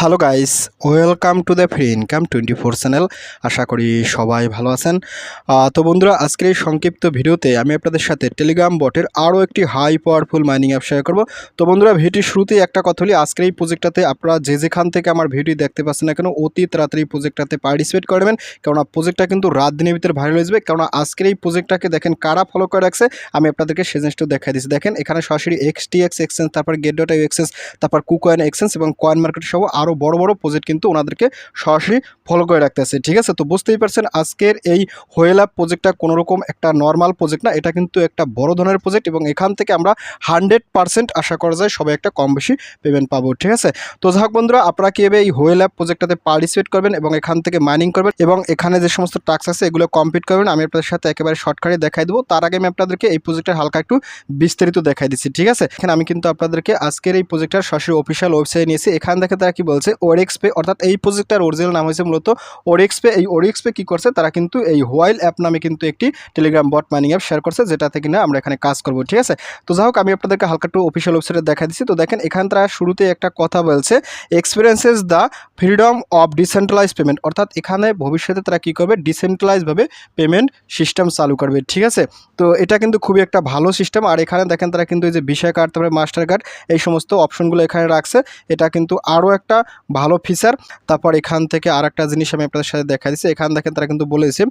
Hello guys, welcome to the free income twenty four channel. আশা করি সবাই ভালো আছেন। তো বন্ধুরা, আজকের এই সংক্ষিপ্ত ভিডিওতে আমি আপনাদের সাথে টেলিগ্রাম বটের আরও একটি high powerful mining app share করব। তো বন্ধুরা, ভিডিওটির শুরুতেই একটা কথা বলি, আজকের এই প্রজেক্টটাতে আপনারা যে যেখান থেকে আমার ভিডিও দেখতে পাচ্ছেন না কেন, অতি তাড়াতাড়ি প্রজেক্টটাতে পার্টিসিপেট করবেন কেননা প্রজেক্টটা কিন্তু রাত দিনের ভিতরে ভাইরাল হয়ে যাবে। কেননা আজকের এই প্রজেক্টটাকে দেখেন কারা ফলো করে রাখছে, আমি আপনাদেরকে সে জিনিসটা দেখাই দিচ্ছি। দেখেন, এখানে সরাসরি এক্স টি এক্স এক্সচেঞ্জ তারপর গেট ডট এক্সচেঞ্জ তারপর কুকয়েন এক্সচেঞ্জ এবং কয়েন মার্কেট সহ আরও বড় বড় প্রজেক্ট কিন্তু ওনাদেরকে সরাসরি ফলো করে রাখতেছে ঠিক আছে? তো বুঝতেই পারছেন আজকের এই হোয়েল প্রজেক্টটা কোনো রকম একটা নর্মাল প্রজেক্ট না, এটা কিন্তু একটা বড় ধরনের প্রজেক্ট এবং এখান থেকে আমরা হান্ড্রেড পার্সেন্ট আশা করা যায় সবাই একটা কম বেশি পেমেন্ট পাবো। ঠিক আছে? তো যাই বন্ধুরা, আপনারা কীভাবে এই হোয়েল প্রজেক্টটাতে পার্টিসিপেট করবেন এবং এখান থেকে মাইনিং করবেন এবং এখানে যে সমস্ত টাস্ক আছে এগুলো কমপ্লিট করবেন, আমি আপনাদের সাথে একেবারে শর্টকাটে দেখাই দেবো। তার আগে আমি আপনাদেরকে এই প্রজেক্টের হালকা একটু বিস্তারিত দেখাই দিচ্ছি। ঠিক আছে? এখানে আমি কিন্তু আপনাদেরকে আজকের এই প্রজেক্টটার সরাসরি অফিসিয়াল ওয়েবসাইট নিয়েছি এখান থেকে তারা কি বলছে ওরেক্স পে অর্থাৎ এই প্রজেক্টটার অরিজিনাল নাম হয়েছে মূলত ওরেক্স পে এই ওরেক্স পে কী করছে? তারা কিন্তু এই হোয়াইল অ্যাপ নামে কিন্তু একটি Telegram bot mining app share করছে যেটাতে কিনা আমরা এখানে কাজ করব, ঠিক আছে? তো যাই হোক, আমি আপনাদেরকে হালকা একটু অফিসিয়াল ওয়েবসাইটে দেখা দিচ্ছি। তো দেখেন, এখানে তারা শুরুতে একটা কথা বলছে experiences the freedom of decentralize payment অর্থাৎ এখানে ভবিষ্যতে তারা কী করবে? ডিসেন্ট্রালাইজভাবে পেমেন্ট সিস্টেম চালু করবে, ঠিক আছে? তো এটা কিন্তু খুবই একটা ভালো সিস্টেম। আর এখানে দেখেন তারা কিন্তু এই যে ভিসা কার্ড তারপরে মাস্টার কার্ড এই সমস্ত অপশনগুলো এখানে রাখছে। এটা কিন্তু আরও একটা ভালো ফিচার তারপর এখান থেকে আর একটা জিনিস আমি আপনাদের সাথে দেখা দিচ্ছি। এখান দেখেন তারা কিন্তু বলেছে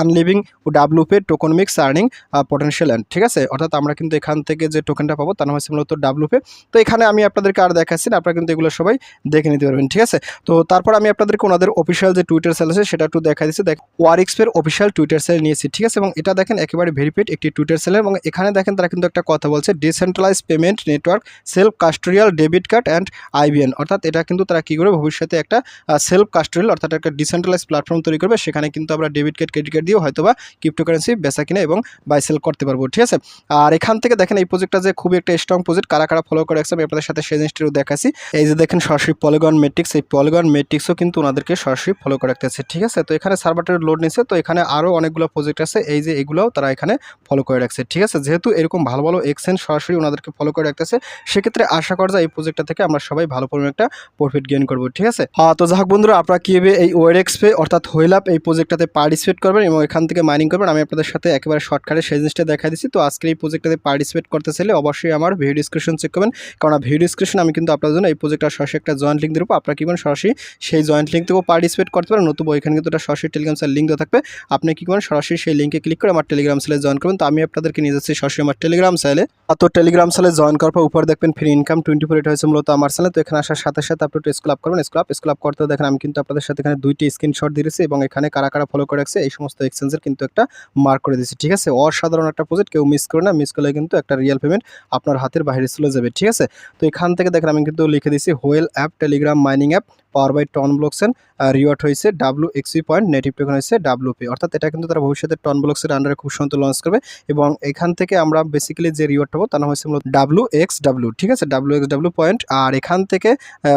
আনলিভিং W pay tokenomics earning potential and ঠিক আছে? অর্থাৎ আমরা কিন্তু এখান থেকে যে টোকেনটা পাবো, তার নাম হচ্ছে মূলত ডাব্লুপে তো এখানে আমি আপনাদেরকে আর দেখাচ্ছি না, আপনারা কিন্তু এগুলো সবাই দেখে নিতে পারবেন, ঠিক আছে? তো তারপর আমি আপনাদেরকে ওনাদের অফিসিয়াল যে টুইটার সেল আছে, সেটা একটু দেখা দিচ্ছি। দেখ ওয়ারিক্সপের অফিসিয়াল টুইটার সেল নিয়েছি, ঠিক আছে? এবং এটা দেখেন একেবারে ভেরিফাইড একটি টুইটার সেল এবং এখানে দেখেন তারা কিন্তু একটা কথা বলছে decentralize payment network self custodial debit card and IBN অর্থাৎ এটা কিন্তু তারা কী করবে? ভবিষ্যতে একটা সেলফ কাস্টোরিয়াল অর্থাৎ একটা ডিসেন্ট্রালাইজ প্ল্যাটফর্ম তৈরি করবে। সেখানে কিন্তু আমরা ডেবিট কার্ড ক্রেডিট কার্ড দিয়েও হয়তো বা ক্রিপ্টোকারেন্সি বেচা কিনে এবং বাই সেল করতে পারব, ঠিক আছে? আর এখান থেকে দেখেন এই প্রজেক্টটা যে খুবই একটা স্ট্রং প্রজেক্ট কারা কারা ফলো করে আমি আপনাদের সাথে সেই জিনিসটিও দেখাচ্ছি। এই যে দেখেন সরাসরি পলিগন মেট্রিক্স এই পলিগন মেট্রিক্সও কিন্তু ওনাদেরকে সরাসরি ফলো করে রাখতেছে, ঠিক আছে? তো এখানে সার্ভারটার লোড নিচ্ছে, তো এখানে আরও অনেকগুলো প্রজেক্ট আছে, এই যে এগুলোও তারা এখানে ফলো করে রাখছে, ঠিক আছে? যেহেতু এরকম ভালো ভালো এক্সচেঞ্জ সরাসরি ওনাদেরকে ফলো করে রাখতেছে, সেক্ষেত্রে আশা করা যায় এই প্রজেক্টটা থেকে আমরা সবাই ভালো পরিমাণ একটা প্রফিট গেইন করব, ঠিক আছে? হ্যাঁ তো যাক বন্ধুরা, আপনারা কীভাবে এই ওয়েরেক্স পে অর্থাৎ হোয়েল আপ এই প্রজেক্টটাতে পার্টিসিপেট করবেন এবং এখান থেকে মাইনিং করবেন, আমি আপনাদের সাথে একেবারে শর্টকাটে সেই জিনিসটা দেখা দিচ্ছি। তো আজকে এই প্রজেক্টটাতে পার্টিসিপেট করতে চাইলে অবশ্যই আমার ভিডিও ডিসক্রিপশন চেক করবেন। কারণ ভিডিও ডিসক্রিপশন আমি কিন্তু আপনাদের জন্য এই প্রজেক্টটা সরাসরি একটা জয়েন্ট লিঙ্ক দেবো, আপনারা কি করেন সরাসরি সেই জয়েন্ট লিঙ্ক থেকেও পার্টিসিপেট করতে পারেন, নতুবা ওইখানে কিন্তু একটা সরাসরি টেলিগ্রাম সেল লিঙ্ক দেওয়া থাকবে। আপনি কি করেন সরাসরি সেই লিঙ্কে ক্লিক করে আমার টেলিগ্রাম সেলে জয়েন করবেন। তো আমি আপনাদেরকে নিয়ে যাচ্ছি সরাসরি আমার টেলিগ্রাম সেলে তো টেলিগ্রাম সেলে জয়েন করার পর উপর দেখবেন ফ্রি ইনকাম টোয়েন্টি ফোর এটা হয়েছে মূলত আমার সেলে তো এখানে আসার সাথে সাথে আপনি একটু স্কুল আপ করবেন স্কুল আপ স্কুল আপ করতে দেখেন আমি কিন্তু আপনাদের সাথে এখানে দুইটি স্ক্রিনশট দিয়েছি এবং এখানে কারা কারা ফলো করে রাখছে, এই সমস্ত এক্সচেঞ্জের কিন্তু একটা মার্ক করে দিয়েছি, ঠিক আছে? অসাধারণ একটা প্রজেক্ট কেউ মিস করে না মিস করলে কিন্তু একটা রিয়েল পেমেন্ট আপনার হাতের বাইরে চলে যাবে, ঠিক আছে? তো এখান থেকে দেখেন আমি কিন্তু লিখে দিয়েছি, whale app, Telegram mining app power by TON blockchain reward হয়েছে W X point native token হয়েছে ডাব্লু পে অর্থাৎ এটা কিন্তু তারা ভবিষ্যতে টন ব্লকসের আন্ডারে খুব সুন্দর লঞ্চ করবে এবং এখান থেকে আমরা বেসিক্যালি যে রিওয়ার্ড পাবো তা না হয়েছে মূলত ডাব্লু এক্স ডাব্লু ঠিক আছে? ডাব্লু এক্স ডাব্লু পয়েন্ট আর এখান থেকে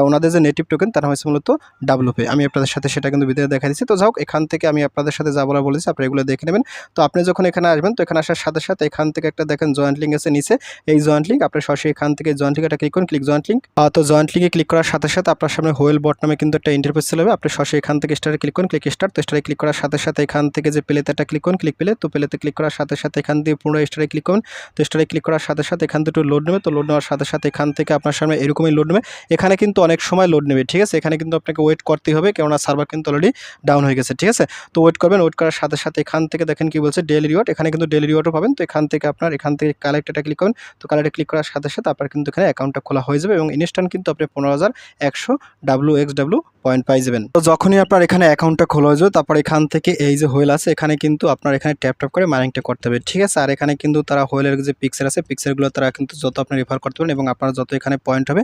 ওনাদের যে নেটিভ টোকেন তারা হয়েছে মূলত ডাব্লু পে আমি আপনাদের সাথে সেটা কিন্তু ভিতরে দেখা দিচ্ছি। তো যাই হোক, এখান থেকে আমি আপনাদের সাথে যা বলা বলেছি আপনারা এগুলো দেখে নেবেন। তো আপনি যখন এখানে আসবেন, তো এখানে আসার সাথে সাথে এখান থেকে একটা দেখেন জয়েন্ট লিঙ্ক আছে নিচে। এই জয়েন্ট লিঙ্ক আপনি সরাসরি এখান থেকে জয়েন্ট লিঙ্ক এটা ক্লিক করুন ক্লিক জয়েন্ট লিঙ্ক তো জয়েন্ট লিঙ্কে ক্লিক করার সাথে সাথে আপনার সামনে হোয়েল বট নামে কিন্তু একটা ইন্টারফেস চলে যাবে আপনি সরাসরি এখান থেকে স্টারে ক্লিক করুন ক্লিক স্টার তো স্টারে ক্লিক করার সাথে সাথে এখান থেকে যে প্লেতে একটা ক্লিক করুন ক্লিক পেলে, তো প্লেতে ক্লিক করার সাথে সাথে এখান থেকে পুরো স্টারে ক্লিক করুন। তো স্টারে ক্লিক করার সাথে সাথে এখান থেকে লোড নেবে, তো লোড নেওয়ার সাথে সাথে এখান থেকে আপনার সামনে এরকমই লোড নেবে। এখানে কিন্তু অনেক সময় লোড নেবে, ঠিক আছে? এখানে কিন্তু আপনাকে ওয়েট করতে হবে, কেননা সার্ভার কিন্তু অলরেডি ডাউন হয়ে গেছে, ঠিক আছে? তো ওয়েট করবেন ওয়েট করার সাথে সাথে এখান থেকে দেখেন কি বলছে ডেলি রিওয়ার্ড এখানে কিন্তু ডেলি রিওয়ার্ডও পাবেন, তো এখান থেকে আপনার, এখান থেকে কালেক্ট কালেক্টটা ক্লিক করুন। তো কালেক্টে ক্লিক করার সাথে সাথে আপনার কিন্তু এখানে অ্যাকাউন্টটা খোলা হয়ে যাবে এবং ইনস্ট্যান্ট কিন্তু আপনি পনেরো হাজার একশো ডাব্লু এক্স ডাব্লু পয়েন্ট পাই যাবেন তো যখনই আপনার এখানে অ্যাকাউন্টটা খোলা হয়ে যাবে তারপর এখান থেকে এই যে হোয়েল আছে, এখানে কিন্তু আপনার এখানে ট্যাপ ট্যাপ করে মাইনিংটা করতে হবে, ঠিক আছে? আর এখানে কিন্তু তারা হোয়েলের যে পিকচার আছে পিকচারগুলো তারা কিন্তু যত আপনি রেফার করতে পারেন এবং আপনার যত এখানে পয়েন্ট হবে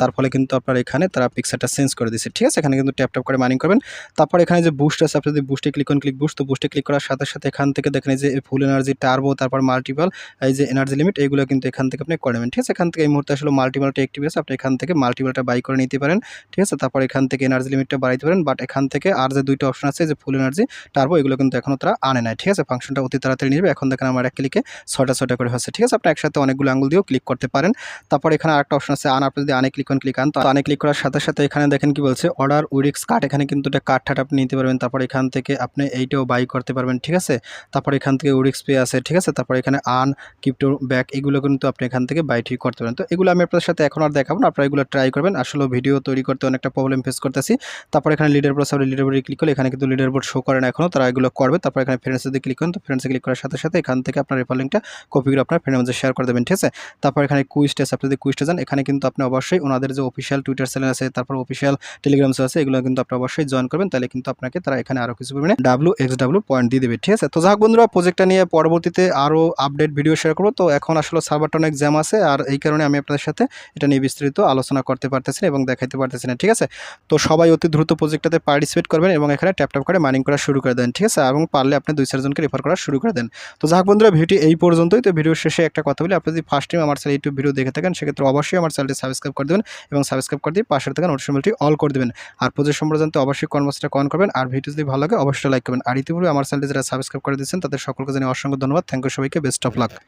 তার ফলে কিন্তু আপনার এখানে তারা পিকচারটা চেঞ্জ করে দিচ্ছে ঠিক আছে? এখানে কিন্তু ট্যাপ ট্যাপ করে মাইনিং করবেন। তারপর এখানে যে বুস্ট আছে, আপনি যদি বুস্টে ক্লিক করেন ক্লিক বুস্ট তো বুস্টে ক্লিক করার সাথে সাথে এখান থেকে দেখেন যে ফুল এনার্জি টার্বো তারপর মাল্টিপল এই যে এনার্জি লিমিট এইগুলো কিন্তু এখান থেকে আপনি করে নেবেন, ঠিক আছে? এখান থেকে এই মুহূর্তে আসলে মাল্টিপলটা অ্যাক্টিভ আছে, আপনি এখান থেকে মাল্টিপলটা বাই করে নিতে পারেন, ঠিক আছে? তারপর এখান থেকে এনার্জি লিমিটটা বাড়াইতে পারেন বাট এখান থেকে আর যে দুইটা অপশন আছে, যে ফুল এনার্জি টার্বো এগুলো কিন্তু এখনও তারা আনে নাই, ঠিক আছে? ফাংশনটা অতি তাড়াতাড়ি নেবে। এখন দেখেন আমার এক ক্লিকে ছয়টা ছয়টা করে হচ্ছে ঠিক আছে? আপনি একসাথে অনেকগুলো আঙুল দিয়েও ক্লিক করতে পারেন। তারপর এখানে আরেকটা অপশন আছে আন আপনি যদি আনে ক্লিক করেন ক্লিক আন, তো আনে ক্লিক করার সাথে সাথে এখানে দেখেন কি বলছে অর্ডার উইরিক্স কার্ড এখানে কিন্তু একটা কার্ড ঠাট আপনি নিতে পারবেন। তারপর এখান থেকে আপনি এইটাও বাই করতে পারবেন, ঠিক আছে? তারপর এখান থেকে উইরিক্স পে আছে, ঠিক আছে? তারপর এখানে আন ক্রিপ্টো ব্যাক এগুলো কিন্তু আপনি এখান থেকে বাই ঠিক করতে পারেন। তো এগুলো আমি আপনাদের সাথে এখন আর দেখাবো না, আপনারা এগুলো ট্রাই করবেন। আসলে ভিডিও তৈরি করতে অনেকটা প্রবলেম ফেস করতেছি। তারপর এখানে লিডার বোর্ড সামনে লিডার বোর্ডে ক্লিক করলে এখানে কিন্তু লিডার বোর্ড শো করে না এখনও তারা এগুলো করবে। তারপর এখানে ফ্রেন্ডসে ক্লিক করেন। তো ফ্রেন্ডসে ক্লিক করার সাথে সাথে এখান থেকে আপনার রেফার লিঙ্কটা কপি করে আপনার ফ্রেন্ডের মধ্যে শেয়ার করে দেবেন, ঠিক আছে? তারপর এখানে কুইস্ট আছে আপনি যদি কুইস্টে যান, এখানে কিন্তু আপনি অবশ্যই ওনাদের যে অফিসিয়াল টুইটার চ্যানেল আছে, তারপর অফিসিয়াল টেলিগ্রামস আছে, এগুলো কিন্তু আপনি অবশ্যই জয়েন করবেন। তাহলে কিন্তু আপনাকে তারা এখানে আরও কিছু পরিমাণে ডাব্লু এক্স ডাব্লু পয়েন্ট দিয়ে দেবে, ঠিক আছে? তো যাক বন্ধুরা প্রজেক্টটা নিয়ে পরবর্তীতে আরও আপডেট ভিডিও শেয়ার করব। তো এখন আসলে সার্ভারটা অনেক জ্যাম আছে, আর এই কারণে আমি আপনাদের সাথে এটা নিয়ে বিস্তারিত আলোচনা করতে পারতেছি এবং দেখাইতে পারতেছি না, ঠিক আছে? তো সবাই অতি দ্রুত প্রজেক্টটাতে পার্টিসিপেট করবেন এবং এখানে ট্যাপ ট্যাপ করে মাইনিং করা শুরু করে দেন, ঠিক আছে? এবং পারলে আপনি দুই চারজনকে রেফার করা শুরু করে দেন। তো যাক বন্ধুরা ভিডিও এই পর্যন্তই। তো ভিডিও শেষে একটা কথা বলি, আপনি যদি ফার্স্ট টাইম আমার চ্যানেল ইউটিউব ভিডিও দেখে থাকেন, সেক্ষেত্রে অবশ্যই আমার চ্যানেলটি সাবস্ক্রাইব করে দেবেন এবং সাবস্ক্রাইব করে দিয়ে পাশের থেকে নোটিফিকেশনটি অল করে দেবেন। আর প্রজেক্ট সম্পর্কে অবশ্যই কনভার্সটা কন করবেন। আর ভিডিও যদি ভালো লাগে, অবশ্যই লাইক করবেন। আর ইতিপূর্বে আমার চ্যানেলটি যারা সাবস্ক্রাইব করে দিচ্ছেন তাদের সকলকে জানিয়ে অসংখ্য ধন্যবাদ। থ্যাংক ইউ সবাইকে। Best of luck